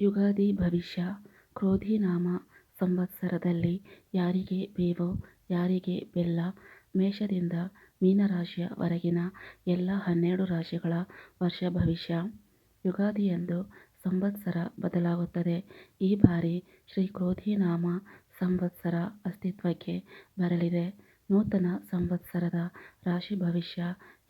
ಯುಗಾದಿ ಭವಿಷ್ಯ ಕ್ರೋಧಿನಾಮ ಸಂವತ್ಸರದಲ್ಲಿ ಯಾರಿಗೆ ಬೇವು, ಯಾರಿಗೆ ಬೆಲ್ಲ, ಮೇಷದಿಂದ ಮೀನರಾಶಿಯ ವರೆಗಿನ ಎಲ್ಲ ಹನ್ನೆರಡು ರಾಶಿಗಳ ವರ್ಷ ಭವಿಷ್ಯ. ಯುಗಾದಿಯಂದು ಸಂವತ್ಸರ ಬದಲಾಗುತ್ತದೆ. ಈ ಬಾರಿ ಶ್ರೀ ಕ್ರೋಧಿನಾಮ ಸಂವತ್ಸರ ಅಸ್ತಿತ್ವಕ್ಕೆ ಬರಲಿದೆ. ನೂತನ ಸಂವತ್ಸರದ ರಾಶಿ ಭವಿಷ್ಯ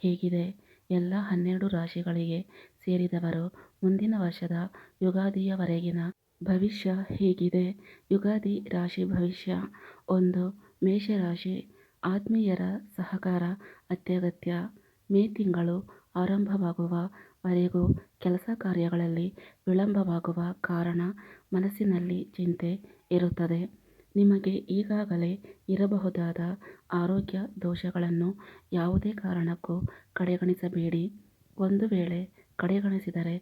ಹೇಗಿದೆ? ಎಲ್ಲ ಹನ್ನೆರಡು ರಾಶಿಗಳಿಗೆ ಸೇರಿದವರು ಮುಂದಿನ ವರ್ಷದ ಯುಗಾದಿಯವರೆಗಿನ ಭವಿಷ್ಯ ಹೀಗಿದೆ? ಯುಗಾದಿ ರಾಶಿ ಭವಿಷ್ಯ. ಒಂದು, ಮೇಷರಾಶಿ. ಆತ್ಮೀಯರ ಸಹಕಾರ ಅತ್ಯಗತ್ಯ. ಮೇ ತಿಂಗಳು ಆರಂಭವಾಗುವ ವರೆಗೂ ಕೆಲಸ ಕಾರ್ಯಗಳಲ್ಲಿ ವಿಳಂಬವಾಗುವ ಕಾರಣ ಮನಸ್ಸಿನಲ್ಲಿ ಚಿಂತೆ ಇರುತ್ತದೆ. ನಿಮಗೆ ಈಗಾಗಲೇ ಇರಬಹುದಾದ ಆರೋಗ್ಯ ದೋಷಗಳನ್ನು ಯಾವುದೇ ಕಾರಣಕ್ಕೂ ಕಡೆಗಣಿಸಬೇಡಿ. ಒಂದು ವೇಳೆ ಕಡೆಗಣಿಸಿದರೆ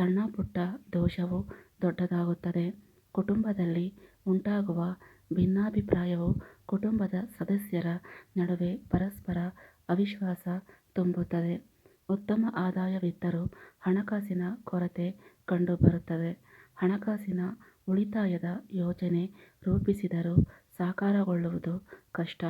ಸಣ್ಣ ಪುಟ್ಟ ದೋಷವು ದೊಡ್ಡದಾಗುತ್ತದೆ. ಕುಟುಂಬದಲ್ಲಿ ಉಂಟಾಗುವ ಭಿನ್ನಾಭಿಪ್ರಾಯವು ಕುಟುಂಬದ ಸದಸ್ಯರ ನಡುವೆ ಪರಸ್ಪರ ಅವಿಶ್ವಾಸ ತುಂಬುತ್ತದೆ. ಉತ್ತಮ ಆದಾಯವಿದ್ದರೂ ಹಣಕಾಸಿನ ಕೊರತೆ ಕಂಡುಬರುತ್ತದೆ. ಹಣಕಾಸಿನ ಉಳಿತಾಯದ ಯೋಜನೆ ರೂಪಿಸಿದರೂ ಸಾಕಾರಗೊಳ್ಳುವುದು ಕಷ್ಟ.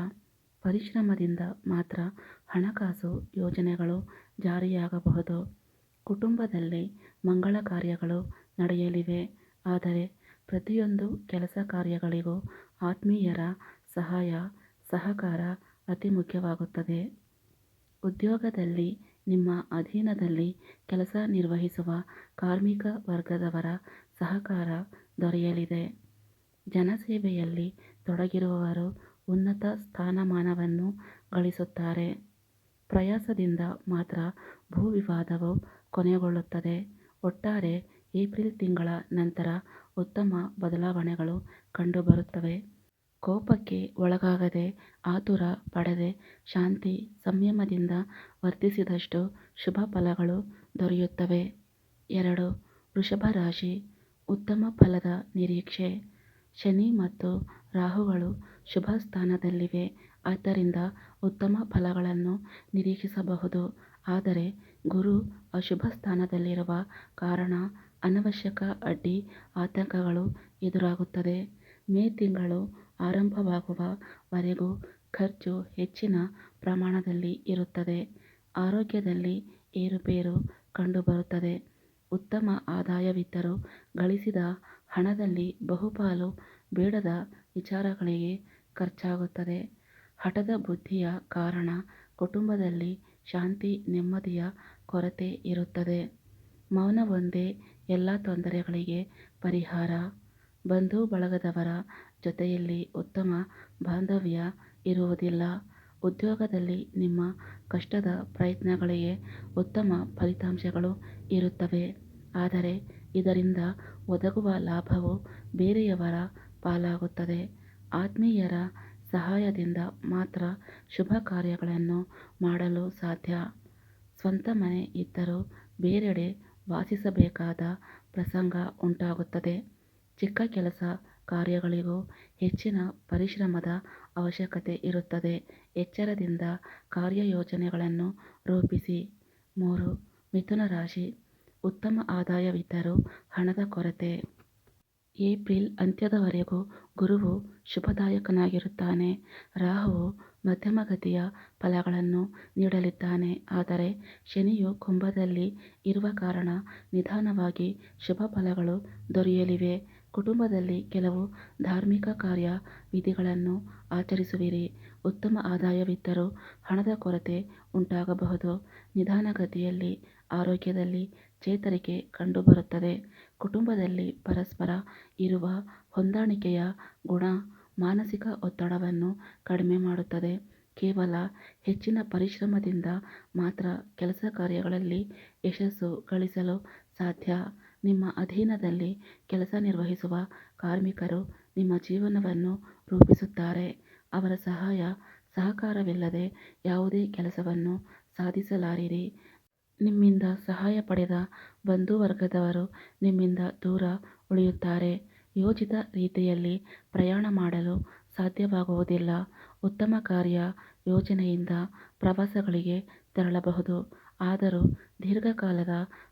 ಪರಿಶ್ರಮದಿಂದ ಮಾತ್ರ ಹಣಕಾಸು ಯೋಜನೆಗಳು ಜಾರಿಯಾಗಬಹುದು. ಕುಟುಂಬದಲ್ಲಿ ಮಂಗಳ ಕಾರ್ಯಗಳು ನಡೆಯಲಿವೆ. ಆದರೆ ಪ್ರತಿಯೊಂದು ಕೆಲಸ ಕಾರ್ಯಗಳಿಗೂ ಆತ್ಮೀಯರ ಸಹಾಯ, ಸಹಕಾರ ಅತಿ ಮುಖ್ಯವಾಗುತ್ತದೆ. ಉದ್ಯೋಗದಲ್ಲಿ, ನಿಮ್ಮ ಅಧೀನದಲ್ಲಿ ಕೆಲಸ ನಿರ್ವಹಿಸುವ ಕಾರ್ಮಿಕ ವರ್ಗದವರ ಸಹಕಾರ ದೊರೆಯಲಿದೆ. ಜನಸೇವೆಯಲ್ಲಿ ತೊಡಗಿರುವವರು ಉನ್ನತ ಸ್ಥಾನಮಾನವನ್ನು ಗಳಿಸುತ್ತಾರೆ. ಪ್ರಯಾಸದಿಂದ ಮಾತ್ರ ಭೂ ವಿವಾದವು ಕೊನೆಗೊಳ್ಳುತ್ತದೆ. ಒಟ್ಟಾರೆ ಏಪ್ರಿಲ್ ತಿಂಗಳ ನಂತರ ಉತ್ತಮ ಬದಲಾವಣೆಗಳು ಕಂಡುಬರುತ್ತವೆ. ಕೋಪಕ್ಕೆ ಒಳಗಾಗದೆ ಆತುರ ಪಡದೆ ಶಾಂತಿ ಸಂಯಮದಿಂದ ವರ್ತಿಸಿದಷ್ಟು ಶುಭ ಫಲಗಳು ದೊರೆಯುತ್ತವೆ. ಎರಡು, ವೃಷಭ ರಾಶಿ ಉತ್ತಮ ಫಲದ ನಿರೀಕ್ಷೆ. ಶನಿ ಮತ್ತು ರಾಹುಗಳು ಶುಭ ಸ್ಥಾನದಲ್ಲಿವೆ, ಆದ್ದರಿಂದ ಉತ್ತಮ ಫಲಗಳನ್ನು ನಿರೀಕ್ಷಿಸಬಹುದು. ಆದರೆ ಗುರು ಅಶುಭ ಸ್ಥಾನದಲ್ಲಿರುವ ಕಾರಣ ಅನವಶ್ಯಕ ಅಡ್ಡಿ ಆತಂಕಗಳು ಎದುರಾಗುತ್ತದೆ. ಮೇ ತಿಂಗಳು ಆರಂಭವಾಗುವ ವರೆಗೂ ಖರ್ಚು ಹೆಚ್ಚಿನ ಪ್ರಮಾಣದಲ್ಲಿ ಇರುತ್ತದೆ. ಆರೋಗ್ಯದಲ್ಲಿ ಏರುಪೇರು ಕಂಡುಬರುತ್ತದೆ. ಉತ್ತಮ ಆದಾಯವಿದ್ದರೂ ಗಳಿಸಿದ ಹಣದಲ್ಲಿ ಬಹುಪಾಲು ಬೇಡದ ವಿಚಾರಗಳಿಗೆ ಖರ್ಚಾಗುತ್ತದೆ. ಹಠದ ಬುದ್ಧಿಯ ಕಾರಣ ಕುಟುಂಬದಲ್ಲಿ ಶಾಂತಿ ನೆಮ್ಮದಿಯ ಕೊರತೆ ಇರುತ್ತದೆ. ಮೌನವೊಂದೇ ಎಲ್ಲ ತೊಂದರೆಗಳಿಗೆ ಪರಿಹಾರ. ಬಂಧು ಬಳಗದವರ ಜೊತೆಯಲ್ಲಿ ಉತ್ತಮ ಬಾಂಧವ್ಯ ಇರುವುದಿಲ್ಲ. ಉದ್ಯೋಗದಲ್ಲಿ ನಿಮ್ಮ ಕಷ್ಟದ ಪ್ರಯತ್ನಗಳಿಗೆ ಉತ್ತಮ ಫಲಿತಾಂಶಗಳು ಇರುತ್ತವೆ. ಆದರೆ ಇದರಿಂದ ಒದಗುವ ಲಾಭವು ಬೇರೆಯವರ ಪಾಲಾಗುತ್ತದೆ. ಆತ್ಮೀಯರ ಸಹಾಯದಿಂದ ಮಾತ್ರ ಶುಭ ಕಾರ್ಯಗಳನ್ನು ಮಾಡಲು ಸಾಧ್ಯ. ಸ್ವಂತ ಮನೆ ಇದ್ದರೂ ಬೇರೆಡೆ ವಾಸಿಸಬೇಕಾದ ಪ್ರಸಂಗ ಉಂಟಾಗುತ್ತದೆ. ಚಿಕ್ಕ ಕೆಲಸ ಕಾರ್ಯಗಳಿಗೂ ಹೆಚ್ಚಿನ ಪರಿಶ್ರಮದ ಅವಶ್ಯಕತೆ ಇರುತ್ತದೆ. ಎಚ್ಚರದಿಂದ ಕಾರ್ಯಯೋಜನೆಗಳನ್ನು ರೂಪಿಸಿ. ಮೂರು, ಮಿಥುನ ರಾಶಿ. ಉತ್ತಮ ಆದಾಯವಿದ್ದರೂ ಹಣದ ಕೊರತೆ. ಏಪ್ರಿಲ್ ಅಂತ್ಯದವರೆಗೂ ಗುರುವು ಶುಭದಾಯಕನಾಗಿರುತ್ತಾನೆ. ರಾಹುವು ಮಧ್ಯಮಗತಿಯ ಫಲಗಳನ್ನು ನೀಡಲಿದ್ದಾನೆ. ಆದರೆ ಶನಿಯು ಕುಂಭದಲ್ಲಿ ಇರುವ ಕಾರಣ ನಿಧಾನವಾಗಿ ಶುಭ ಫಲಗಳು ದೊರೆಯಲಿವೆ. ಕುಟುಂಬದಲ್ಲಿ ಕೆಲವು ಧಾರ್ಮಿಕ ಕಾರ್ಯ ವಿಧಿಗಳನ್ನು ಆಚರಿಸುವಿರಿ. ಉತ್ತಮ ಆದಾಯವಿದ್ದರೂ ಹಣದ ಕೊರತೆ ಉಂಟಾಗಬಹುದು. ನಿಧಾನಗತಿಯಲ್ಲಿ ಆರೋಗ್ಯದಲ್ಲಿ ಚೇತರಿಕೆ ಕಂಡುಬರುತ್ತದೆ. ಕುಟುಂಬದಲ್ಲಿ ಪರಸ್ಪರ ಇರುವ ಹೊಂದಾಣಿಕೆಯ ಗುಣ ಮಾನಸಿಕ ಒತ್ತಡವನ್ನು ಕಡಿಮೆ ಮಾಡುತ್ತದೆ. ಕೇವಲ ಹೆಚ್ಚಿನ ಪರಿಶ್ರಮದಿಂದ ಮಾತ್ರ ಕೆಲಸ ಕಾರ್ಯಗಳಲ್ಲಿ ಯಶಸ್ಸು ಗಳಿಸಲು ಸಾಧ್ಯ. ನಿಮ್ಮ ಅಧೀನದಲ್ಲಿ ಕೆಲಸ ನಿರ್ವಹಿಸುವ ಕಾರ್ಮಿಕರು ನಿಮ್ಮ ಜೀವನವನ್ನು ರೂಪಿಸುತ್ತಾರೆ. ಅವರ ಸಹಾಯ ಸಹಕಾರವಿಲ್ಲದೆ ಯಾವುದೇ ಕೆಲಸವನ್ನು ಸಾಧಿಸಲಾರಿರಿ. ನಿಮ್ಮಿಂದ ಸಹಾಯ ಪಡೆದ ಬಂಧುವರ್ಗದವರು ನಿಮ್ಮಿಂದ ದೂರ ಉಳಿಯುತ್ತಾರೆ. ಯೋಜಿತ ರೀತಿಯಲ್ಲಿ ಪ್ರಯಾಣ ಮಾಡಲು ಸಾಧ್ಯವಾಗುವುದಿಲ್ಲ. ಉತ್ತಮ ಕಾರ್ಯ ಯೋಜನೆಯಿಂದ ಪ್ರವಾಸಗಳಿಗೆ ತೆರಳಬಹುದು. ಆದರೂ ದೀರ್ಘಕಾಲದ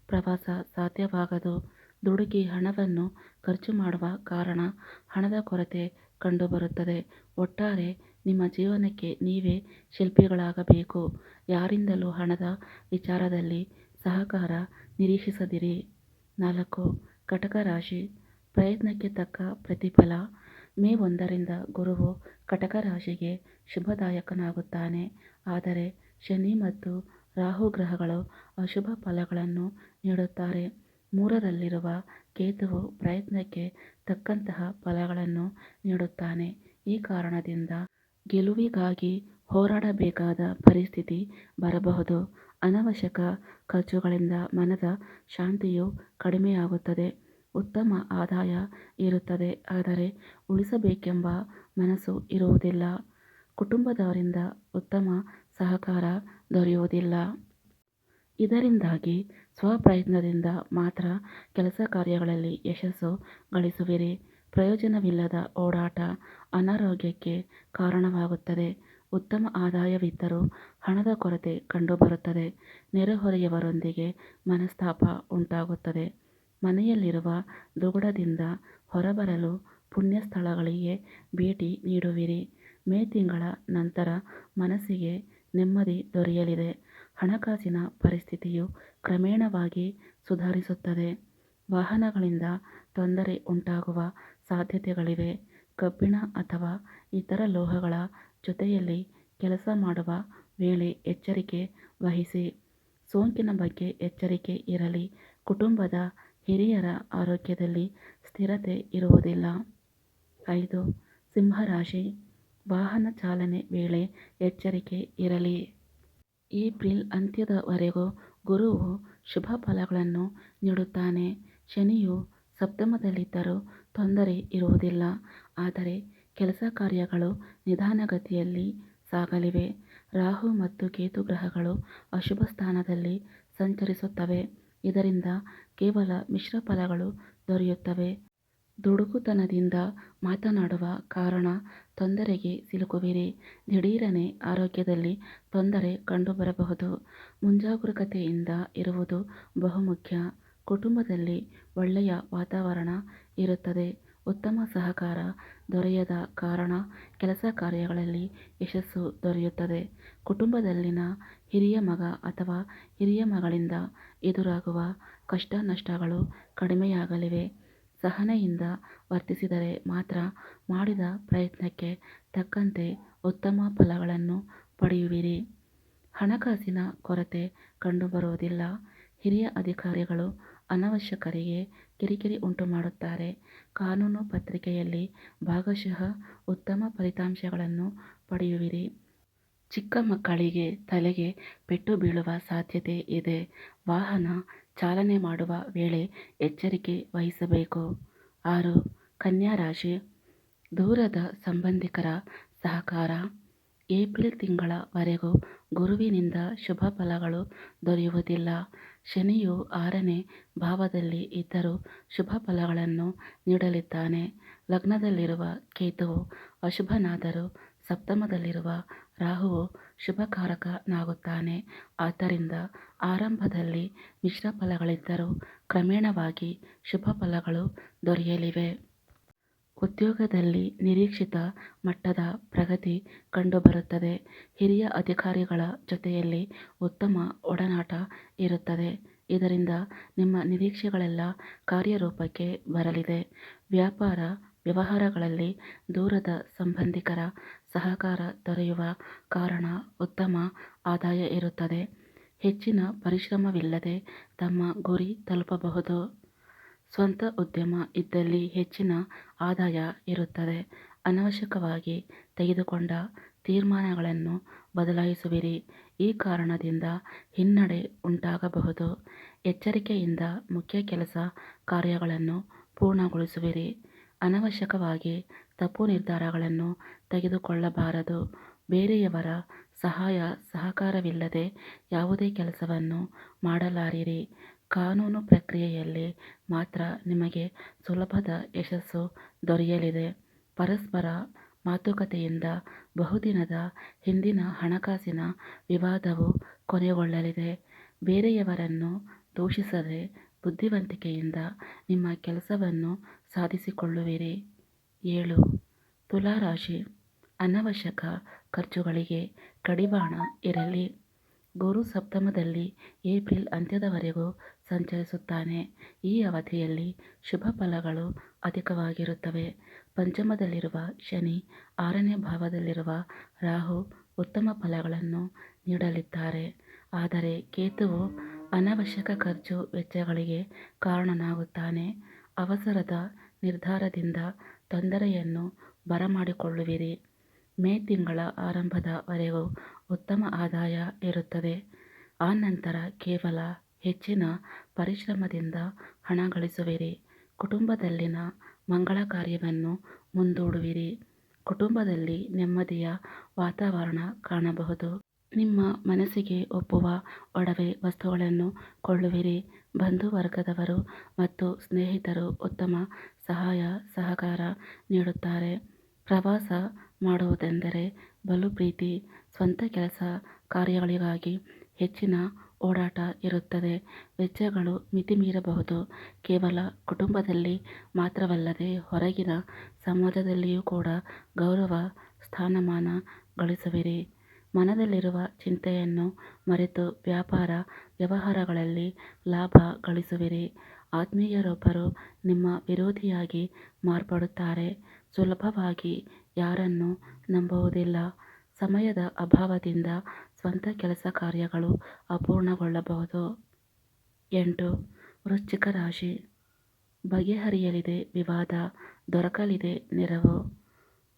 ಪ್ರವಾಸ ಸಾಧ್ಯವಾಗದು. ದುಡುಕಿ ಹಣವನ್ನು ಖರ್ಚು ಮಾಡುವ ಕಾರಣ ಹಣದ ಕೊರತೆ ಕಂಡುಬರುತ್ತದೆ. ಒಟ್ಟಾರೆ ನಿಮ್ಮ ಜೀವನಕ್ಕೆ ನೀವೇ ಶಿಲ್ಪಿಗಳಾಗಬೇಕು. ಯಾರಿಂದಲೂ ಹಣದ ವಿಚಾರದಲ್ಲಿ ಸಹಕಾರ ನಿರೀಕ್ಷಿಸದಿರಿ. ನಾಲ್ಕು, ಕಟಕ ರಾಶಿ ಪ್ರಯತ್ನಕ್ಕೆ ತಕ್ಕ ಪ್ರತಿಫಲ. ಮೇ ಒಂದರಿಂದ ಗುರುವು ಕಟಕ ರಾಶಿಗೆ ಶುಭದಾಯಕನಾಗುತ್ತಾನೆ. ಆದರೆ ಶನಿ ಮತ್ತು ರಾಹು ಗ್ರಹಗಳು ಅಶುಭ ಫಲಗಳನ್ನು ನೀಡುತ್ತಾರೆ. ಮೂರರಲ್ಲಿರುವ ಕೇತುವು ಪ್ರಯತ್ನಕ್ಕೆ ತಕ್ಕಂತಹ ಫಲಗಳನ್ನು ನೀಡುತ್ತಾನೆ. ಈ ಕಾರಣದಿಂದ ಗೆಲುವಿಗಾಗಿ ಹೋರಾಡಬೇಕಾದ ಪರಿಸ್ಥಿತಿ ಬರಬಹುದು. ಅನವಶ್ಯಕ ಖರ್ಚುಗಳಿಂದ ಮನದ ಶಾಂತಿಯು ಕಡಿಮೆಯಾಗುತ್ತದೆ. ಉತ್ತಮ ಆದಾಯ ಇರುತ್ತದೆ. ಆದರೆ ಉಳಿಸಬೇಕೆಂಬ ಮನಸ್ಸು ಇರುವುದಿಲ್ಲ. ಕುಟುಂಬದವರಿಂದ ಉತ್ತಮ ಸಹಕಾರ ದೊರೆಯುವುದಿಲ್ಲ. ಇದರಿಂದಾಗಿ ಸ್ವಪ್ರಯತ್ನದಿಂದ ಮಾತ್ರ ಕೆಲಸ ಕಾರ್ಯಗಳಲ್ಲಿ ಯಶಸ್ಸು ಗಳಿಸುವಿರಿ. ಪ್ರಯೋಜನವಿಲ್ಲದ ಓಡಾಟ ಅನಾರೋಗ್ಯಕ್ಕೆ ಕಾರಣವಾಗುತ್ತದೆ. ಉತ್ತಮ ಆದಾಯವಿದ್ದರೂ ಹಣದ ಕೊರತೆ ಕಂಡುಬರುತ್ತದೆ. ನೆರೆಹೊರೆಯವರೊಂದಿಗೆ ಮನಸ್ತಾಪ ಉಂಟಾಗುತ್ತದೆ. ಮನೆಯಲ್ಲಿರುವ ದುಗುಡದಿಂದ ಹೊರಬರಲು ಪುಣ್ಯ ಸ್ಥಳಗಳಿಗೆ ಭೇಟಿ ನೀಡುವಿರಿ. ಮೇ ತಿಂಗಳ ನಂತರ ಮನಸ್ಸಿಗೆ ನೆಮ್ಮದಿ ದೊರೆಯಲಿದೆ. ಹಣಕಾಸಿನ ಪರಿಸ್ಥಿತಿಯು ಕ್ರಮೇಣವಾಗಿ ಸುಧಾರಿಸುತ್ತದೆ. ವಾಹನಗಳಿಂದ ತೊಂದರೆ ಉಂಟಾಗುವ ಸಾಧ್ಯತೆಗಳಿವೆ. ಕಬ್ಬಿಣ ಅಥವಾ ಇತರ ಲೋಹಗಳ ಜೊತೆಯಲ್ಲಿ ಕೆಲಸ ಮಾಡುವ ವೇಳೆ ಎಚ್ಚರಿಕೆ ವಹಿಸಿ. ಸೋಂಕಿನ ಬಗ್ಗೆ ಎಚ್ಚರಿಕೆ ಇರಲಿ. ಕುಟುಂಬದ ಹಿರಿಯರ ಆರೋಗ್ಯದಲ್ಲಿ ಸ್ಥಿರತೆ ಇರುವುದಿಲ್ಲ. ಐದು. ಸಿಂಹರಾಶಿ. ವಾಹನ ಚಾಲನೆ ವೇಳೆ ಎಚ್ಚರಿಕೆ ಇರಲಿ. ಏಪ್ರಿಲ್ ಅಂತ್ಯದವರೆಗೂ ಗುರುವು ಶುಭ ಫಲಗಳನ್ನು ನೀಡುತ್ತಾನೆ. ಶನಿಯು ಸಪ್ತಮದಲ್ಲಿದ್ದರೂ ತೊಂದರೆ ಇರುವುದಿಲ್ಲ. ಆದರೆ ಕೆಲಸ ಕಾರ್ಯಗಳು ನಿಧಾನಗತಿಯಲ್ಲಿ ಸಾಗಲಿವೆ. ರಾಹು ಮತ್ತು ಕೇತು ಗ್ರಹಗಳು ಅಶುಭ ಸ್ಥಾನದಲ್ಲಿ ಸಂಚರಿಸುತ್ತವೆ. ಇದರಿಂದ ಕೇವಲ ಮಿಶ್ರ ಫಲಗಳು ದೊರೆಯುತ್ತವೆ. ದುಡುಕುತನದಿಂದ ಮಾತನಾಡುವ ಕಾರಣ ತೊಂದರೆಗೆ ಸಿಲುಕುವಿರಿ. ದಿಢೀರನೆ ಆರೋಗ್ಯದಲ್ಲಿ ತೊಂದರೆ ಕಂಡುಬರಬಹುದು. ಮುಂಜಾಗರೂಕತೆಯಿಂದ ಇರುವುದು ಬಹುಮುಖ್ಯ. ಕುಟುಂಬದಲ್ಲಿ ಒಳ್ಳೆಯ ವಾತಾವರಣ ಇರುತ್ತದೆ. ಉತ್ತಮ ಸಹಕಾರ ದೊರೆಯದ ಕಾರಣ ಕೆಲಸ ಕಾರ್ಯಗಳಲ್ಲಿ ಯಶಸ್ಸು ದೊರೆಯುತ್ತದೆ. ಕುಟುಂಬದಲ್ಲಿನ ಹಿರಿಯ ಮಗ ಅಥವಾ ಹಿರಿಯ ಮಗಳಿಂದ ಎದುರಾಗುವ ಕಷ್ಟ ನಷ್ಟಗಳು ಕಡಿಮೆಯಾಗಲಿವೆ. ಸಹನೆಯಿಂದ ವರ್ತಿಸಿದರೆ ಮಾತ್ರ ಮಾಡಿದ ಪ್ರಯತ್ನಕ್ಕೆ ತಕ್ಕಂತೆ ಉತ್ತಮ ಫಲಗಳನ್ನು ಪಡೆಯುವಿರಿ. ಹಣಕಾಸಿನ ಕೊರತೆ ಕಂಡುಬರುವುದಿಲ್ಲ. ಹಿರಿಯ ಅಧಿಕಾರಿಗಳು ಅನವಶ್ಯಕರಿಗೆ ಕಿರಿಕಿರಿ ಉಂಟುಮಾಡುತ್ತಾರೆ. ಕಾನೂನು ಪತ್ರಿಕೆಯಲ್ಲಿ ಭಾಗಶಃ ಉತ್ತಮ ಫಲಿತಾಂಶಗಳನ್ನು ಪಡೆಯುವಿರಿ. ಚಿಕ್ಕ ಮಕ್ಕಳಿಗೆ ತಲೆಗೆ ಪೆಟ್ಟು ಬೀಳುವ ಸಾಧ್ಯತೆ ಇದೆ. ವಾಹನ ಚಾಲನೆ ಮಾಡುವ ವೇಳೆ ಎಚ್ಚರಿಕೆ ವಹಿಸಬೇಕು. ಆರು, ಕನ್ಯಾ ರಾಶಿ. ದೂರದ ಸಂಬಂಧಿಕರ ಸಹಕಾರ. ಏಪ್ರಿಲ್ ತಿಂಗಳ ವರೆಗೂ ಗುರುವಿನಿಂದ ಶುಭ ಫಲಗಳು ದೊರೆಯುವುದಿಲ್ಲ. ಶನಿಯು ಆರನೇ ಭಾವದಲ್ಲಿ ಇದ್ದರೂ ಶುಭ ಫಲಗಳನ್ನು ನೀಡಲಿದ್ದಾನೆ. ಲಗ್ನದಲ್ಲಿರುವ ಕೇತುವು ಅಶುಭನಾದರೂ ಸಪ್ತಮದಲ್ಲಿರುವ ರಾಹುವು ಶುಭಕಾರಕನಾಗುತ್ತಾನೆ. ಆದ್ದರಿಂದ ಆರಂಭದಲ್ಲಿ ಮಿಶ್ರ ಫಲಗಳಿದ್ದರೂ ಕ್ರಮೇಣವಾಗಿ ಶುಭ ಫಲಗಳು ದೊರೆಯಲಿವೆ. ಉದ್ಯೋಗದಲ್ಲಿ ನಿರೀಕ್ಷಿತ ಮಟ್ಟದ ಪ್ರಗತಿ ಕಂಡುಬರುತ್ತದೆ. ಹಿರಿಯ ಅಧಿಕಾರಿಗಳ ಜೊತೆಯಲ್ಲಿ ಉತ್ತಮ ಒಡನಾಟ ಇರುತ್ತದೆ. ಇದರಿಂದ ನಿಮ್ಮ ನಿರೀಕ್ಷೆಗಳೆಲ್ಲ ಕಾರ್ಯರೂಪಕ್ಕೆ ಬರಲಿದೆ. ವ್ಯಾಪಾರ ವ್ಯವಹಾರಗಳಲ್ಲಿ ದೂರದ ಸಂಬಂಧಿಕರ ಸಹಕಾರ ದೊರೆಯುವ ಕಾರಣ ಉತ್ತಮ ಆದಾಯ ಇರುತ್ತದೆ. ಹೆಚ್ಚಿನ ಪರಿಶ್ರಮವಿಲ್ಲದೆ ತಮ್ಮ ಗುರಿ ತಲುಪಬಹುದು. ಸ್ವಂತ ಉದ್ಯಮ ಇದ್ದಲ್ಲಿ ಹೆಚ್ಚಿನ ಆದಾಯ ಇರುತ್ತದೆ. ಅನವಶ್ಯಕವಾಗಿ ತೆಗೆದುಕೊಂಡ ತೀರ್ಮಾನಗಳನ್ನು ಬದಲಾಯಿಸುವಿರಿ. ಈ ಕಾರಣದಿಂದ ಹಿನ್ನಡೆ ಉಂಟಾಗಬಹುದು. ಎಚ್ಚರಿಕೆಯಿಂದ ಮುಖ್ಯ ಕೆಲಸ ಕಾರ್ಯಗಳನ್ನು ಪೂರ್ಣಗೊಳಿಸುವಿರಿ. ಅನವಶ್ಯಕವಾಗಿ ತಪ್ಪು ನಿರ್ಧಾರಗಳನ್ನು ತೆಗೆದುಕೊಳ್ಳಬಾರದು. ಬೇರೆಯವರ ಸಹಾಯ ಸಹಕಾರವಿಲ್ಲದೆ ಯಾವುದೇ ಕೆಲಸವನ್ನು ಮಾಡಲಾರಿರಿ. ಕಾನೂನು ಪ್ರಕ್ರಿಯೆಯಲ್ಲಿ ಮಾತ್ರ ನಿಮಗೆ ಸುಲಭದ ಯಶಸ್ಸು ದೊರೆಯಲಿದೆ. ಪರಸ್ಪರ ಮಾತುಕತೆಯಿಂದ ಬಹುದಿನದ ಹಿಂದಿನ ಹಣಕಾಸಿನ ವಿವಾದವು ಕೊನೆಗೊಳ್ಳಲಿದೆ. ಬೇರೆಯವರನ್ನು ದೂಷಿಸದೆ ಬುದ್ಧಿವಂತಿಕೆಯಿಂದ ನಿಮ್ಮ ಕೆಲಸವನ್ನು ಸಾಧಿಸಿಕೊಳ್ಳುವಿರಿ. ಏಳು. ತುಲಾರಾಶಿ. ಅನವಶ್ಯಕ ಖರ್ಚುಗಳಿಗೆ ಕಡಿವಾಣ ಇರಲಿ. ಗುರು ಸಪ್ತಮದಲ್ಲಿ ಏಪ್ರಿಲ್ ಅಂತ್ಯದವರೆಗೂ ಸಂಚರಿಸುತ್ತಾನೆ. ಈ ಅವಧಿಯಲ್ಲಿ ಶುಭ ಫಲಗಳು ಅಧಿಕವಾಗಿರುತ್ತವೆ. ಪಂಚಮದಲ್ಲಿರುವ ಶನಿ ಆರನೇ ಭಾವದಲ್ಲಿರುವ ರಾಹು ಉತ್ತಮ ಫಲಗಳನ್ನು ನೀಡಲಿದ್ದಾರೆ. ಆದರೆ ಕೇತುವು ಅನವಶ್ಯಕ ಖರ್ಚು ವೆಚ್ಚಗಳಿಗೆ ಕಾರಣನಾಗುತ್ತಾನೆ. ಅವಸರದ ನಿರ್ಧಾರದಿಂದ ತೊಂದರೆಯನ್ನು ಬರಮಾಡಿಕೊಳ್ಳುವಿರಿ. ಮೇ ತಿಂಗಳ ಆರಂಭದ ವರೆಗೂ ಉತ್ತಮ ಆದಾಯ ಇರುತ್ತದೆ. ನಂತರ ಕೇವಲ ಹೆಚ್ಚಿನ ಪರಿಶ್ರಮದಿಂದ ಹಣ ಗಳಿಸುವಿರಿ. ಕುಟುಂಬದಲ್ಲಿನ ಮಂಗಳ ಕಾರ್ಯವನ್ನು ಮುಂದೂಡುವಿರಿ. ಕುಟುಂಬದಲ್ಲಿ ನೆಮ್ಮದಿಯ ವಾತಾವರಣ ಕಾಣಬಹುದು. ನಿಮ್ಮ ಮನಸ್ಸಿಗೆ ಒಪ್ಪುವ ಒಡವೆ ವಸ್ತುಗಳನ್ನು ಕೊಳ್ಳುವಿರಿ. ಬಂಧು ವರ್ಗದವರು ಮತ್ತು ಸ್ನೇಹಿತರು ಉತ್ತಮ ಸಹಾಯ, ಸಹಕಾರ ನೀಡುತ್ತಾರೆ. ಪ್ರವಾಸ ಮಾಡುವುದೆಂದರೆ ಬಲು ಪ್ರೀತಿ, ಸ್ವಂತ ಕೆಲಸ ಕಾರ್ಯಗಳಿಗಾಗಿ ಹೆಚ್ಚಿನ ಓಡಾಟ ಇರುತ್ತದೆ. ವೆಚ್ಚಗಳು ಮಿತಿಮೀರಬಹುದು ಕೇವಲ ಕುಟುಂಬದಲ್ಲಿ ಮಾತ್ರವಲ್ಲದೆ ಹೊರಗಿನ ಸಮಾಜದಲ್ಲಿಯೂ ಕೂಡ ಗೌರವ ಸ್ಥಾನಮಾನ ಗಳಿಸುವಿರಿ. ಮನದಲ್ಲಿರುವ ಚಿಂತೆಯನ್ನು ಮರೆತು ವ್ಯಾಪಾರ ವ್ಯವಹಾರಗಳಲ್ಲಿ ಲಾಭ ಗಳಿಸುವಿರಿ. ಆತ್ಮೀಯರೊಬ್ಬರು ನಿಮ್ಮ ವಿರೋಧಿಯಾಗಿ ಮಾರ್ಪಡುತ್ತಾರೆ. ಸುಲಭವಾಗಿ ಯಾರನ್ನೂ ನಂಬುವುದಿಲ್ಲ. ಸಮಯದ ಅಭಾವದಿಂದ ಸ್ವಂತ ಕೆಲಸ ಕಾರ್ಯಗಳು ಅಪೂರ್ಣಗೊಳ್ಳಬಹುದು. ಎಂಟು, ವೃಶ್ಚಿಕ ರಾಶಿ. ಬಗೆಹರಿಯಲಿದೆ ವಿವಾದ, ದೊರಕಲಿದೆ ನೆರವು.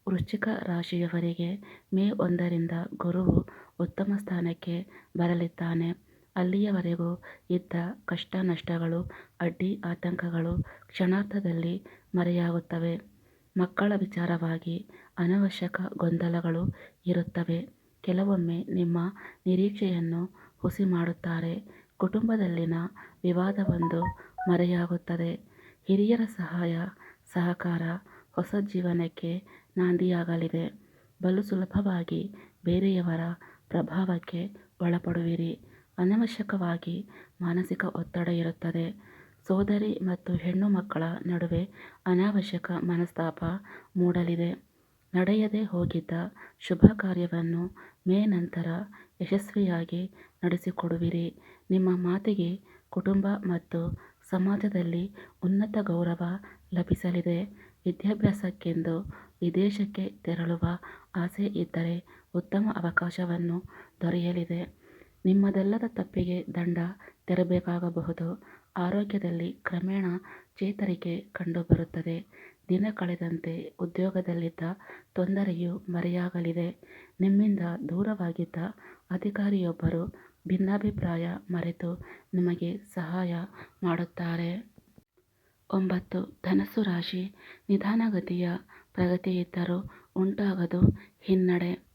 ವೃಶ್ಚಿಕ ರಾಶಿಯವರಿಗೆ ಮೇ ಒಂದರಿಂದ ಗುರುವು ಉತ್ತಮ ಸ್ಥಾನಕ್ಕೆ ಬರಲಿದ್ದಾನೆ. ಅಲ್ಲಿಯವರೆಗೂ ಇದ್ದ ಕಷ್ಟ ನಷ್ಟಗಳು, ಅಡ್ಡಿ ಆತಂಕಗಳು ಕ್ಷಣಾರ್ಧದಲ್ಲಿ ಮರೆಯಾಗುತ್ತವೆ. ಮಕ್ಕಳ ವಿಚಾರವಾಗಿ ಅನವಶ್ಯಕ ಗೊಂದಲಗಳು ಇರುತ್ತವೆ. ಕೆಲವೊಮ್ಮೆ ನಿಮ್ಮ ನಿರೀಕ್ಷೆಯನ್ನು ಹುಸಿ ಮಾಡುತ್ತಾರೆ. ಕುಟುಂಬದಲ್ಲಿನ ವಿವಾದವೊಂದು ಮರೆಯಾಗುತ್ತದೆ. ಹಿರಿಯರ ಸಹಾಯ, ಸಹಕಾರ ಹೊಸ ಜೀವನಕ್ಕೆ ನಾಂದಿಯಾಗಲಿದೆ. ಬಲು ಸುಲಭವಾಗಿ ಬೇರೆಯವರ ಪ್ರಭಾವಕ್ಕೆ ಒಳಪಡುವಿರಿ. ಅನವಶ್ಯಕವಾಗಿ ಮಾನಸಿಕ ಒತ್ತಡ ಇರುತ್ತದೆ. ಸೋದರಿ ಮತ್ತು ಹೆಣ್ಣು ಮಕ್ಕಳ ನಡುವೆ ಅನಾವಶ್ಯಕ ಮನಸ್ತಾಪ ಮೂಡಲಿದೆ. ನಡೆಯದೆ ಹೋಗಿದ್ದ ಶುಭ ಕಾರ್ಯವನ್ನು ಮೇ ನಂತರ ಯಶಸ್ವಿಯಾಗಿ ನಡೆಸಿಕೊಡುವಿರಿ. ನಿಮ್ಮ ಮಾತಿಗೆ ಕುಟುಂಬ ಮತ್ತು ಸಮಾಜದಲ್ಲಿ ಉನ್ನತ ಗೌರವ ಲಭಿಸಲಿದೆ. ವಿದ್ಯಾಭ್ಯಾಸಕ್ಕೆಂದು ವಿದೇಶಕ್ಕೆ ತೆರಳುವ ಆಸೆ ಇದ್ದರೆ ಉತ್ತಮ ಅವಕಾಶವನ್ನು ದೊರೆಯಲಿದೆ. ನಿಮ್ಮದಲ್ಲದ ತಪ್ಪಿಗೆ ದಂಡ ತೆರಬೇಕಾಗಬಹುದು. ಆರೋಗ್ಯದಲ್ಲಿ ಕ್ರಮೇಣ ಚೇತರಿಕೆ ಕಂಡುಬರುತ್ತದೆ. ದಿನ ಕಳೆದಂತೆ ಉದ್ಯೋಗದಲ್ಲಿದ್ದ ತೊಂದರೆಯು ಮರೆಯಾಗಲಿದೆ. ನಿಮ್ಮಿಂದ ದೂರವಾಗಿದ್ದ ಅಧಿಕಾರಿಯೊಬ್ಬರು ಭಿನ್ನಾಭಿಪ್ರಾಯ ಮರೆತು ನಿಮಗೆ ಸಹಾಯ ಮಾಡುತ್ತಾರೆ. ಒಂಬತ್ತು. ಧನಸ್ಸು ರಾಶಿ. ನಿಧಾನಗತಿಯ ಪ್ರಗತಿಯಿದ್ದರೂ ಉಂಟಾಗದು ಹಿನ್ನಡೆ.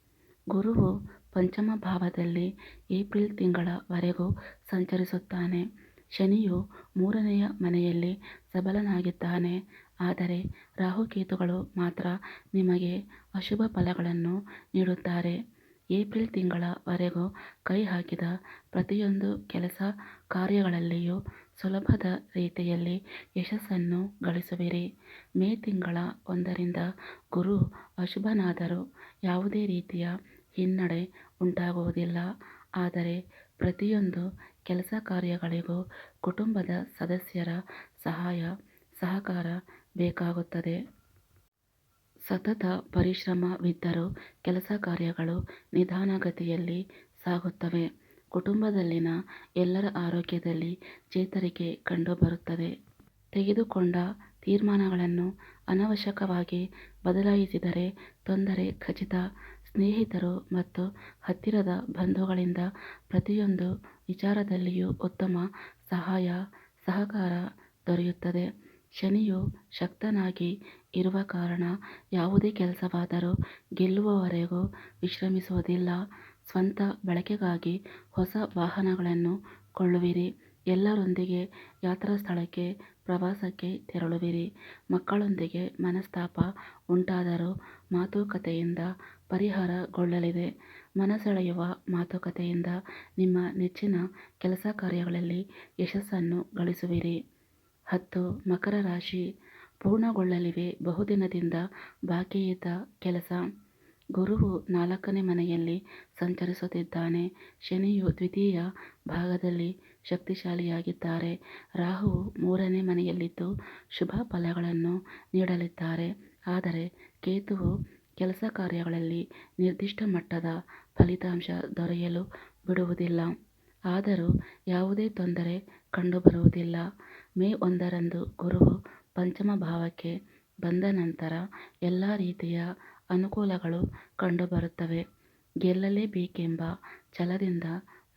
ಗುರುವು ಪಂಚಮ ಭಾವದಲ್ಲಿ ಏಪ್ರಿಲ್ ತಿಂಗಳ ವರೆಗೂ ಸಂಚರಿಸುತ್ತಾನೆ. ಶನಿಯು ಮೂರನೆಯ ಮನೆಯಲ್ಲಿ ಸಬಲನಾಗಿದ್ದಾನೆ. ಆದರೆ ರಾಹುಕೇತುಗಳು ಮಾತ್ರ ನಿಮಗೆ ಅಶುಭ ಫಲಗಳನ್ನು ನೀಡುತ್ತಾರೆ. ಏಪ್ರಿಲ್ ತಿಂಗಳ ವರೆಗೂ ಕೈ ಹಾಕಿದ ಪ್ರತಿಯೊಂದು ಕೆಲಸ ಕಾರ್ಯಗಳಲ್ಲಿಯೂ ಸುಲಭದ ರೀತಿಯಲ್ಲಿ ಯಶಸ್ಸನ್ನು ಗಳಿಸುವಿರಿ. ಮೇ ತಿಂಗಳ ಒಂದರಿಂದ ಗುರು ಅಶುಭನಾದರೂ ಯಾವುದೇ ರೀತಿಯ ಹಿನ್ನಡೆ ಉಂಟಾಗುವುದಿಲ್ಲ. ಆದರೆ ಪ್ರತಿಯೊಂದು ಕೆಲಸ ಕಾರ್ಯಗಳಿಗೂ ಕುಟುಂಬದ ಸದಸ್ಯರ ಸಹಾಯ, ಸಹಕಾರ ಬೇಕಾಗುತ್ತದೆ. ಸತತ ಪರಿಶ್ರಮವಿದ್ದರೂ ಕೆಲಸ ಕಾರ್ಯಗಳು ನಿಧಾನಗತಿಯಲ್ಲಿ ಸಾಗುತ್ತವೆ. ಕುಟುಂಬದಲ್ಲಿನ ಎಲ್ಲರ ಆರೋಗ್ಯದಲ್ಲಿ ಚೇತರಿಕೆ ಕಂಡುಬರುತ್ತದೆ. ತೆಗೆದುಕೊಂಡ ತೀರ್ಮಾನಗಳನ್ನು ಅನವಶ್ಯಕವಾಗಿ ಬದಲಾಯಿಸಿದರೆ ತೊಂದರೆ ಖಚಿತ ಸ್ನೇಹಿತರು ಮತ್ತು ಹತ್ತಿರದ ಬಂಧುಗಳಿಂದ ಪ್ರತಿಯೊಂದು ವಿಚಾರದಲ್ಲಿಯೂ ಉತ್ತಮ ಸಹಾಯ, ಸಹಕಾರ ದೊರೆಯುತ್ತದೆ. ಶನಿಯು ಶಕ್ತನಾಗಿ ಇರುವ ಕಾರಣ ಯಾವುದೇ ಕೆಲಸವಾದರೂ ಗೆಲ್ಲುವವರೆಗೂ ವಿಶ್ರಮಿಸುವುದಿಲ್ಲ. ಸ್ವಂತ ಬಳಕೆಗಾಗಿ ಹೊಸ ವಾಹನಗಳನ್ನು ಕೊಳ್ಳುವಿರಿ. ಎಲ್ಲರೊಂದಿಗೆ ಯಾತ್ರಾ ಸ್ಥಳಕ್ಕೆ ಪ್ರವಾಸಕ್ಕೆ ತೆರಳುವಿರಿ. ಮಕ್ಕಳೊಂದಿಗೆ ಮನಸ್ತಾಪ ಉಂಟಾದರೂ ಮಾತುಕತೆಯಿಂದ ಪರಿಹಾರಗೊಳ್ಳಲಿದೆ. ಮನಸೆಳೆಯುವ ಮಾತುಕತೆಯಿಂದ ನಿಮ್ಮ ನೆಚ್ಚಿನ ಕೆಲಸ ಕಾರ್ಯಗಳಲ್ಲಿ ಯಶಸ್ಸನ್ನು ಗಳಿಸುವಿರಿ. ಹತ್ತು, ಮಕರ ರಾಶಿ ಪೂರ್ಣಗೊಳ್ಳಲಿವೆ. ಬಹುದಿನದಿಂದ ಬಾಕಿಯಿದ್ದ ಕೆಲಸ. ಗುರುವು ನಾಲ್ಕನೇ ಮನೆಯಲ್ಲಿ ಸಂಚರಿಸುತ್ತಿದ್ದಾನೆ. ಶನಿಯು ದ್ವಿತೀಯ ಭಾಗದಲ್ಲಿ ಶಕ್ತಿಶಾಲಿಯಾಗಿದ್ದಾರೆ. ರಾಹುವು ಮೂರನೇ ಮನೆಯಲ್ಲಿದ್ದು ಶುಭ ಫಲಗಳನ್ನು ನೀಡಲಿದ್ದಾರೆ. ಆದರೆ ಕೇತುವು ಕೆಲಸ ಕಾರ್ಯಗಳಲ್ಲಿ ನಿರ್ದಿಷ್ಟ ಮಟ್ಟದ ಫಲಿತಾಂಶ ದೊರೆಯಲು ಬಿಡುವುದಿಲ್ಲ. ಆದರೂ ಯಾವುದೇ ತೊಂದರೆ ಕಂಡುಬರುವುದಿಲ್ಲ. ಮೇ ಒಂದರಂದು ಗುರುವು ಪಂಚಮ ಭಾವಕ್ಕೆ ಬಂದ ನಂತರ ಎಲ್ಲ ರೀತಿಯ ಅನುಕೂಲಗಳು ಕಂಡುಬರುತ್ತವೆ. ಗೆಲ್ಲಲೇಬೇಕೆಂಬ ಛಲದಿಂದ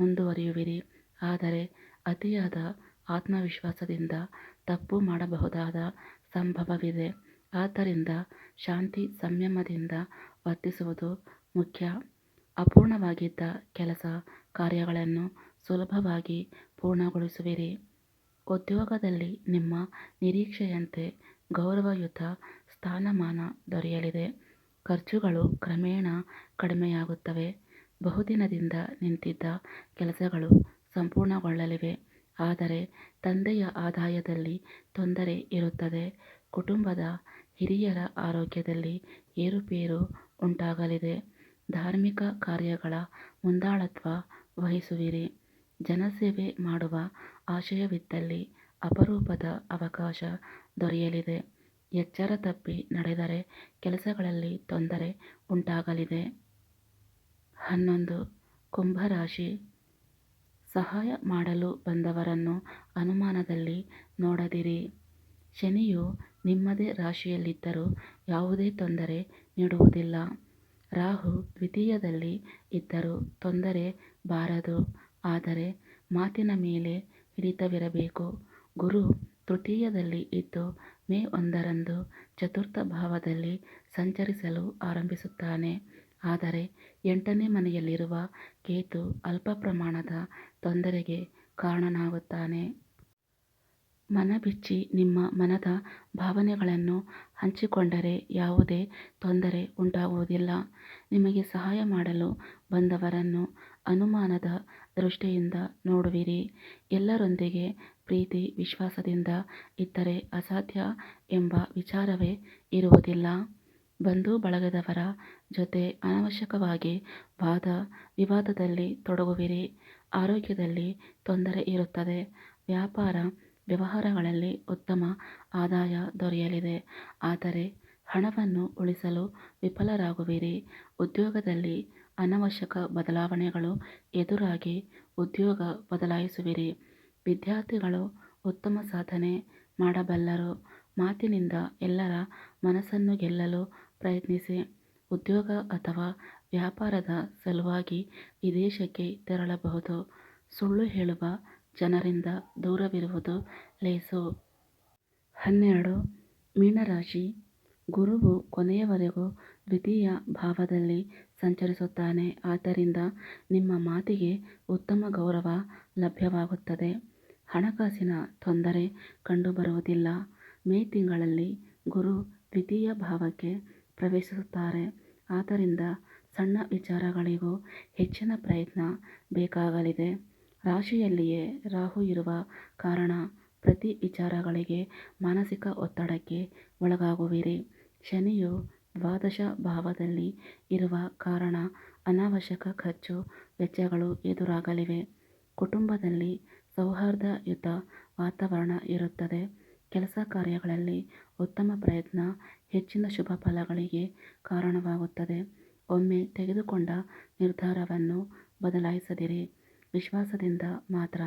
ಮುಂದುವರಿಯುವಿರಿ. ಆದರೆ ಅತಿಯಾದ ಆತ್ಮವಿಶ್ವಾಸದಿಂದ ತಪ್ಪು ಮಾಡಬಹುದಾದ ಸಂಭವವಿದೆ. ಆದ್ದರಿಂದ ಶಾಂತಿ ಸಂಯಮದಿಂದ ವರ್ತಿಸುವುದು ಮುಖ್ಯ. ಅಪೂರ್ಣವಾಗಿದ್ದ ಕೆಲಸ ಕಾರ್ಯಗಳನ್ನು ಸುಲಭವಾಗಿ ಪೂರ್ಣಗೊಳಿಸುವಿರಿ. ಉದ್ಯೋಗದಲ್ಲಿ ನಿಮ್ಮ ನಿರೀಕ್ಷೆಯಂತೆ ಗೌರವಯುತ ಸ್ಥಾನಮಾನ ದೊರೆಯಲಿದೆ. ಖರ್ಚುಗಳು ಕ್ರಮೇಣ ಕಡಿಮೆಯಾಗುತ್ತವೆ. ಬಹುದಿನದಿಂದ ನಿಂತಿದ್ದ ಕೆಲಸಗಳು ಸಂಪೂರ್ಣಗೊಳ್ಳಲಿವೆ. ಆದರೆ, ತಂದೆಯ ಆದಾಯದಲ್ಲಿ ತೊಂದರೆ ಇರುತ್ತದೆ. ಕುಟುಂಬದ ಹಿರಿಯರ ಆರೋಗ್ಯದಲ್ಲಿ ಏರುಪೇರು ಉಂಟಾಗಲಿದೆ. ಧಾರ್ಮಿಕ ಕಾರ್ಯಗಳ ಮುಂದಾಳತ್ವ ವಹಿಸುವಿರಿ. ಜನಸೇವೆ ಮಾಡುವ ಆಶಯವಿದ್ದಲ್ಲಿ ಅಪರೂಪದ ಅವಕಾಶ ದೊರೆಯಲಿದೆ. ಎಚ್ಚರ ತಪ್ಪಿ ನಡೆದರೆ ಕೆಲಸಗಳಲ್ಲಿ ತೊಂದರೆ ಉಂಟಾಗಲಿದೆ. ಹನ್ನೊಂದು. ಕುಂಭರಾಶಿ. ಸಹಾಯ ಮಾಡಲು ಬಂದವರನ್ನು ಅನುಮಾನದಲ್ಲಿ ನೋಡದಿರಿ. ಶನಿಯು ನಿಮ್ಮದೇ ರಾಶಿಯಲ್ಲಿದ್ದರೂ ಯಾವುದೇ ತೊಂದರೆ ನೀಡುವುದಿಲ್ಲ. ರಾಹು ದ್ವಿತೀಯದಲ್ಲಿ ಇದ್ದರೂ ತೊಂದರೆ ಬಾರದು. ಆದರೆ ಮಾತಿನ ಮೇಲೆ ಹಿಡಿತವಿರಬೇಕು. ಗುರು ತೃತೀಯದಲ್ಲಿ ಇದ್ದು ಮೇ ಒಂದರಂದು ಚತುರ್ಥ ಭಾವದಲ್ಲಿ ಸಂಚರಿಸಲು ಆರಂಭಿಸುತ್ತಾನೆ. ಆದರೆ ಎಂಟನೇ ಮನೆಯಲ್ಲಿರುವ ಕೇತು ಅಲ್ಪ ಪ್ರಮಾಣದ ತೊಂದರೆಗೆ ಕಾರಣನಾಗುತ್ತಾನೆ. ಮನಬಿಚ್ಚಿ ನಿಮ್ಮ ಮನದ ಭಾವನೆಗಳನ್ನು ಹಂಚಿಕೊಂಡರೆ ಯಾವುದೇ ತೊಂದರೆ ಉಂಟಾಗುವುದಿಲ್ಲ. ನಿಮಗೆ ಸಹಾಯ ಮಾಡಲು ಬಂದವರನ್ನು ಅನುಮಾನದ ದೃಷ್ಟಿಯಿಂದ ನೋಡುವಿರಿ. ಎಲ್ಲರೊಂದಿಗೆ ಪ್ರೀತಿ, ವಿಶ್ವಾಸದಿಂದ ಇದ್ದರೆ ಅಸಾಧ್ಯ ಎಂಬ ವಿಚಾರವೇ ಇರುವುದಿಲ್ಲ. ಬಂಧು ಬಳಗದವರ ಜೊತೆ ಅನವಶ್ಯಕವಾಗಿ ವಾದ ವಿವಾದದಲ್ಲಿ ತೊಡಗುವಿರಿ. ಆರೋಗ್ಯದಲ್ಲಿ ತೊಂದರೆ ಇರುತ್ತದೆ. ವ್ಯಾಪಾರ ವ್ಯವಹಾರಗಳಲ್ಲಿ ಉತ್ತಮ ಆದಾಯ ದೊರೆಯಲಿದೆ. ಆದರೆ ಹಣವನ್ನು ಉಳಿಸಲು ವಿಫಲರಾಗುವಿರಿ. ಉದ್ಯೋಗದಲ್ಲಿ ಅನವಶ್ಯಕ ಬದಲಾವಣೆಗಳು ಎದುರಾಗಿ ಉದ್ಯೋಗ ಬದಲಾಯಿಸುವಿರಿ. ವಿದ್ಯಾರ್ಥಿಗಳು ಉತ್ತಮ ಸಾಧನೆ ಮಾಡಬಲ್ಲರು. ಮಾತಿನಿಂದ ಎಲ್ಲರ ಮನಸ್ಸನ್ನು ಗೆಲ್ಲಲು ಪ್ರಯತ್ನಿಸಿ. ಉದ್ಯೋಗ ಅಥವಾ ವ್ಯಾಪಾರದ ಸಲುವಾಗಿ ವಿದೇಶಕ್ಕೆ ತೆರಳಬಹುದು. ಸುಳ್ಳು ಹೇಳುವ ಜನರಿಂದ ದೂರವಿರುವುದು ಲೇಸು. ಹನ್ನೆರಡು. ಮೀನರಾಶಿ. ಗುರುವು ಕೊನೆಯವರೆಗೂ ದ್ವಿತೀಯ ಭಾವದಲ್ಲಿ ಸಂಚರಿಸುತ್ತಾನೆ. ಆದ್ದರಿಂದ ನಿಮ್ಮ ಮಾತಿಗೆ ಉತ್ತಮ ಗೌರವ ಲಭ್ಯವಾಗುತ್ತದೆ. ಹಣಕಾಸಿನ ತೊಂದರೆ ಕಂಡುಬರುವುದಿಲ್ಲ. ಮೇ ತಿಂಗಳಲ್ಲಿ ಗುರು ದ್ವಿತೀಯ ಭಾವಕ್ಕೆ ಪ್ರವೇಶಿಸುತ್ತಾರೆ. ಆದ್ದರಿಂದ ಸಣ್ಣ ವಿಚಾರಗಳಿಗೂ ಹೆಚ್ಚಿನ ಪ್ರಯತ್ನ ಬೇಕಾಗಲಿದೆ. ರಾಶಿಯಲ್ಲಿಯೇ ರಾಹು ಇರುವ ಕಾರಣ ಪ್ರತಿ ವಿಚಾರಗಳಿಗೆ ಮಾನಸಿಕ ಒತ್ತಡಕ್ಕೆ ಒಳಗಾಗುವಿರಿ. ಶನಿಯು ದ್ವಾದಶ ಭಾವದಲ್ಲಿ ಇರುವ ಕಾರಣ ಅನಾವಶ್ಯಕ ಖರ್ಚು, ವೆಚ್ಚಗಳು ಎದುರಾಗಲಿವೆ. ಕುಟುಂಬದಲ್ಲಿ ಸೌಹಾರ್ದಯುತ ವಾತಾವರಣ ಇರುತ್ತದೆ. ಕೆಲಸ ಕಾರ್ಯಗಳಲ್ಲಿ ಉತ್ತಮ ಪ್ರಯತ್ನ, ಹೆಚ್ಚಿನ ಶುಭ ಫಲಗಳಿಗೆ ಕಾರಣವಾಗುತ್ತದೆ. ಒಮ್ಮೆ ತೆಗೆದುಕೊಂಡ ನಿರ್ಧಾರವನ್ನು ಬದಲಾಯಿಸದಿರಿ. ವಿಶ್ವಾಸದಿಂದ ಮಾತ್ರ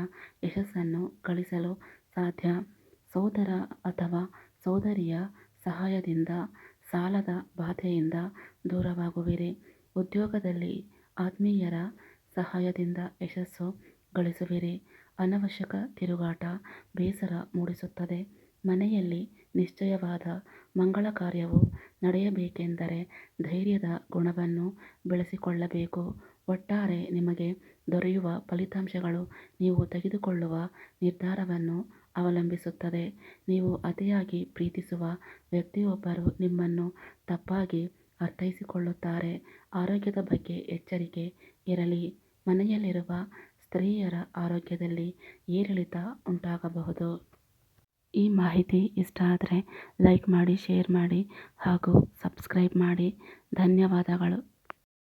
ಯಶಸ್ಸನ್ನು ಗಳಿಸಲು ಸಾಧ್ಯ. ಸೋದರ ಅಥವಾ ಸೋದರಿಯ ಸಹಾಯದಿಂದ ಸಾಲದ ಬಾಧೆಯಿಂದ ದೂರವಾಗುವಿರಿ. ಉದ್ಯೋಗದಲ್ಲಿ ಆತ್ಮೀಯರ ಸಹಾಯದಿಂದ ಯಶಸ್ಸು ಗಳಿಸುವಿರಿ. ಅನವಶ್ಯಕ ತಿರುಗಾಟ ಬೇಸರ ಮೂಡಿಸುತ್ತದೆ. ಮನೆಯಲ್ಲಿ ನಿಶ್ಚಯವಾದ ಮಂಗಳ ಕಾರ್ಯವು ನಡೆಯಬೇಕೆಂದರೆ ಧೈರ್ಯದ ಗುಣವನ್ನು ಬೆಳೆಸಿಕೊಳ್ಳಬೇಕು. ಒಟ್ಟಾರೆ ನಿಮಗೆ ದೊರೆಯುವ ಫಲಿತಾಂಶಗಳು ನೀವು ತೆಗೆದುಕೊಳ್ಳುವ ನಿರ್ಧಾರವನ್ನು ಅವಲಂಬಿಸುತ್ತದೆ. ನೀವು ಅತಿಯಾಗಿ ಪ್ರೀತಿಸುವ ವ್ಯಕ್ತಿಯೊಬ್ಬರು ನಿಮ್ಮನ್ನು ತಪ್ಪಾಗಿ ಅರ್ಥೈಸಿಕೊಳ್ಳುತ್ತಾರೆ. ಆರೋಗ್ಯದ ಬಗ್ಗೆ ಎಚ್ಚರಿಕೆ ಇರಲಿ. ಮನೆಯಲ್ಲಿರುವ ಸ್ತ್ರೀಯರ ಆರೋಗ್ಯದಲ್ಲಿ ಏರಿಳಿತ ಉಂಟಾಗಬಹುದು. ಈ ಮಾಹಿತಿ ಇಷ್ಟ ಆದರೆ ಲೈಕ್ ಮಾಡಿ, ಶೇರ್ ಮಾಡಿ ಹಾಗೂ ಸಬ್ಸ್ಕ್ರೈಬ್ ಮಾಡಿ. ಧನ್ಯವಾದಗಳು.